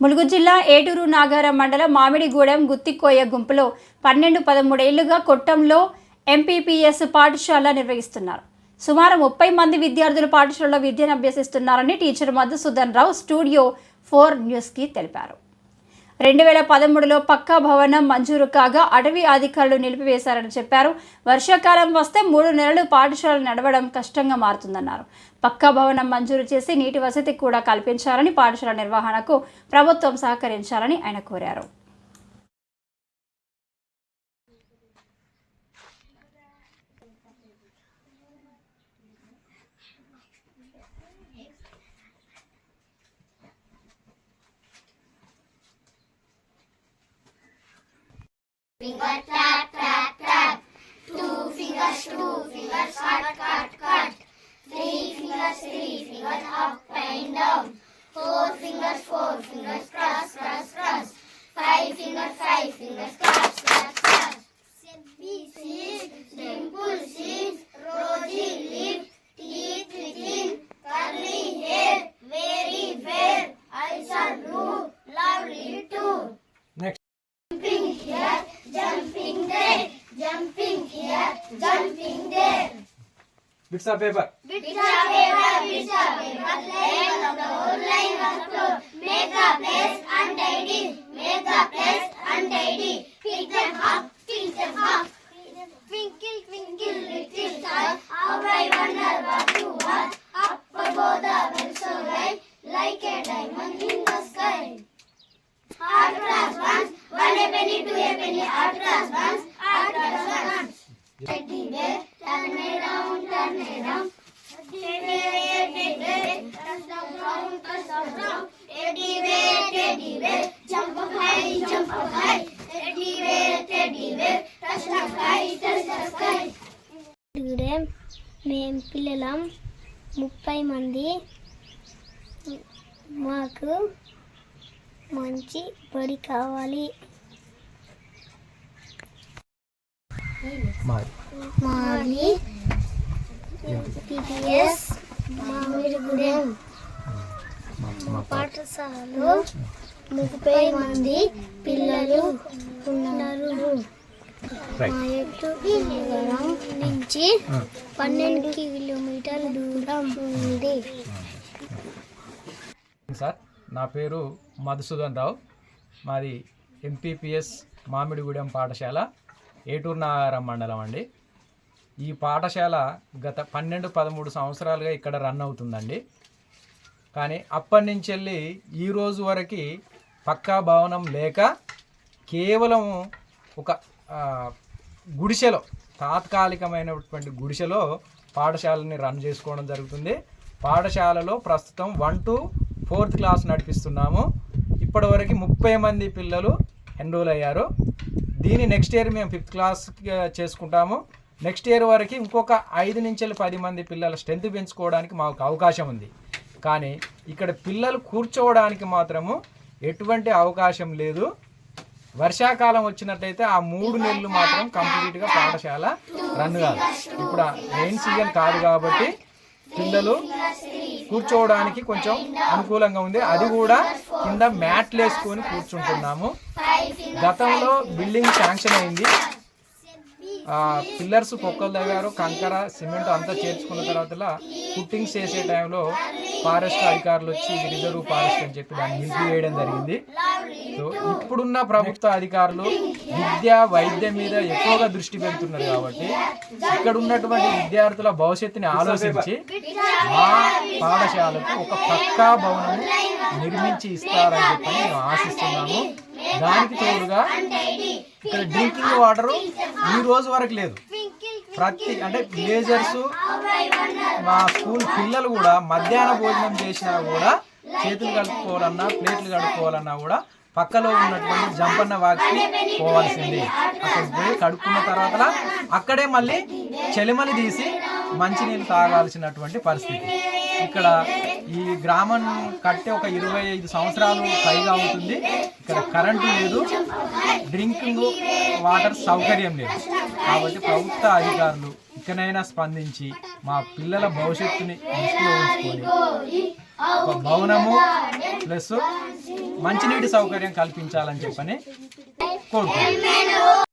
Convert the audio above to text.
ములుగు జిల్లా ఏటూరు నాగారం మండలం మామిడిగూడెం గుత్తికోయ గుంపులో పన్నెండు పదమూడేళ్ళుగా కొట్టంలో ఎంపీపీఎస్ పాఠశాల నిర్వహిస్తున్నారు. సుమారు ముప్పై మంది విద్యార్థులు పాఠశాలలో విద్యను అభ్యసిస్తున్నారని teacher Madhusudan Rao studio four న్యూస్కి తెలిపారు. రెండు వేల పదమూడులో పక్కా భవనం మంజూరు కాగా అటవీ అధికారులు నిలిపివేశారని చెప్పారు. వర్షాకాలం వస్తే మూడు నెలలు పాఠశాలలు నడవడం కష్టంగా మారుతుందన్నారు. పక్కా భవనం మంజూరు చేసి నీటి వసతి కూడా కల్పించాలని పాఠశాల నిర్వహణకు ప్రభుత్వం సహకరించాలని ఆయన కోరారు. fingers, cut, cut, cut. Three fingers, three fingers, up and down. Four fingers, four fingers, cross, cross, cross. Five fingers, five fingers, cross, cross, cross. Seeds, dimple, seeds, rosy lip, teeth, teeth. भिक्षा paper भिक्षा paper भिक्षा paper lay on the whole line of clothes make the place untidy make the place untidy pick them up pick them up twinkle twinkle little star how I wonder what you are up above the bells so bright like a diamond in పిల్లలం ముప్పై మంది. మాకు మంచి బడి కావాలి. మాది. మాది PPS Mamidigudem. మా పాఠశాలలో ముప్పై మంది పిల్లలు ఉన్నారు. నుంచి పన్నెండు కిలోమీటర్ల దూరం ఉంది. సార్ నా పేరు మధుసూదన్ రావు. మాది ఎంపీపీఎస్ మామిడిగూడెం పాఠశాల ఏటూరు నాగారం మండలం అండి. ఈ పాఠశాల గత పన్నెండు పదమూడు సంవత్సరాలుగా ఇక్కడ రన్ అవుతుందండి. కానీ అప్పటి నుంచి వెళ్ళి ఈ రోజు వరకు పక్కా భవనం లేక కేవలం ఒక గుడిసెలో తాత్కాలికమైనటువంటి గుడిసెలో పాఠశాలని రన్ చేసుకోవడం జరుగుతుంది. పాఠశాలలో ప్రస్తుతం వన్ టు ఫోర్త్ క్లాస్ నడిపిస్తున్నాము. ఇప్పటివరకు ముప్పై మంది పిల్లలు ఎన్రోల్ అయ్యారు. దీని నెక్స్ట్ ఇయర్ మేము ఫిఫ్త్ క్లాస్ చేసుకుంటాము. నెక్స్ట్ ఇయర్ వరకు ఇంకొక ఐదు నుంచి పది మంది పిల్లల స్ట్రెంత్ పెంచుకోవడానికి మాకు అవకాశం ఉంది. కానీ ఇక్కడ పిల్లలు కూర్చోవడానికి మాత్రము ఎటువంటి అవకాశం లేదు. వర్షాకాలం వచ్చినట్టయితే ఆ మూడు నెలలు మాత్రం కంప్లీట్గా పాఠశాల రన్ కాదు. ఇప్పుడు రెయిన్ సీజన్ కాదు కాబట్టి పిల్లలు కూర్చోవడానికి కొంచెం అనుకూలంగా ఉంది. అది కూడా కింద మ్యాట్లు వేసుకొని కూర్చుంటున్నాము. గతంలో బిల్డింగ్ శాంక్షన్ అయింది. పిల్లర్స్ పొక్కలు తగ్గారు కంకర సిమెంట్ అంతా చేర్చుకున్న తర్వాత పుట్టింగ్స్ చేసే టైంలో ఫారెస్ట్ అధికారులు వచ్చి రిజర్వ్ ఫారెస్ట్ అని చెప్పి దాన్ని నిలిపివేయడం జరిగింది. సో ఇప్పుడున్న ప్రభుత్వ అధికారులు విద్య వైద్యం మీద ఎక్కువగా దృష్టి పెడుతున్నారు కాబట్టి ఇక్కడ ఉన్నటువంటి విద్యార్థుల భవిష్యత్తుని ఆలోచించి మా పాఠశాలకు ఒక పక్కా భవనం నిర్మించి ఇస్తారని చెప్పి మేము ఆశిస్తున్నాము. దానికి తోడుగా ఇక్కడ డ్రింకింగ్ వాటర్ ఈ రోజు వరకు లేదు. ప్రతి అంటే విలేజర్స్ మా స్కూల్ పిల్లలు కూడా మధ్యాహ్న భోజనం చేసినా కూడా చేతులు కడుక్కోవాలన్నా ప్లేట్లు కడుక్కోవాలన్నా కూడా పక్కలో ఉన్నటువంటి జంపన్న వాకి పోవాల్సింది. అక్కడికి పోయి కడుక్కున్న తర్వాత అక్కడే మళ్ళీ చెలిమని తీసి మంచినీళ్ళు తాగాల్సినటువంటి పరిస్థితి. ఇక్కడ ఈ గ్రామం కట్టే ఒక ఇరవై ఐదు సంవత్సరాలు పైగా అవుతుంది. ఇక్కడ కరెంటు లేదు డ్రింకింగ్ వాటర్ సౌకర్యం లేదు. కాబట్టి ప్రభుత్వ అధికారులు ఇకనైనా స్పందించి మా పిల్లల భవిష్యత్తుని దృష్టిలో ఉంచుకొని ఒక భవనము ప్లస్ మంచినీటి సౌకర్యం కల్పించాలని చెప్పని కోరుకుంటున్నాను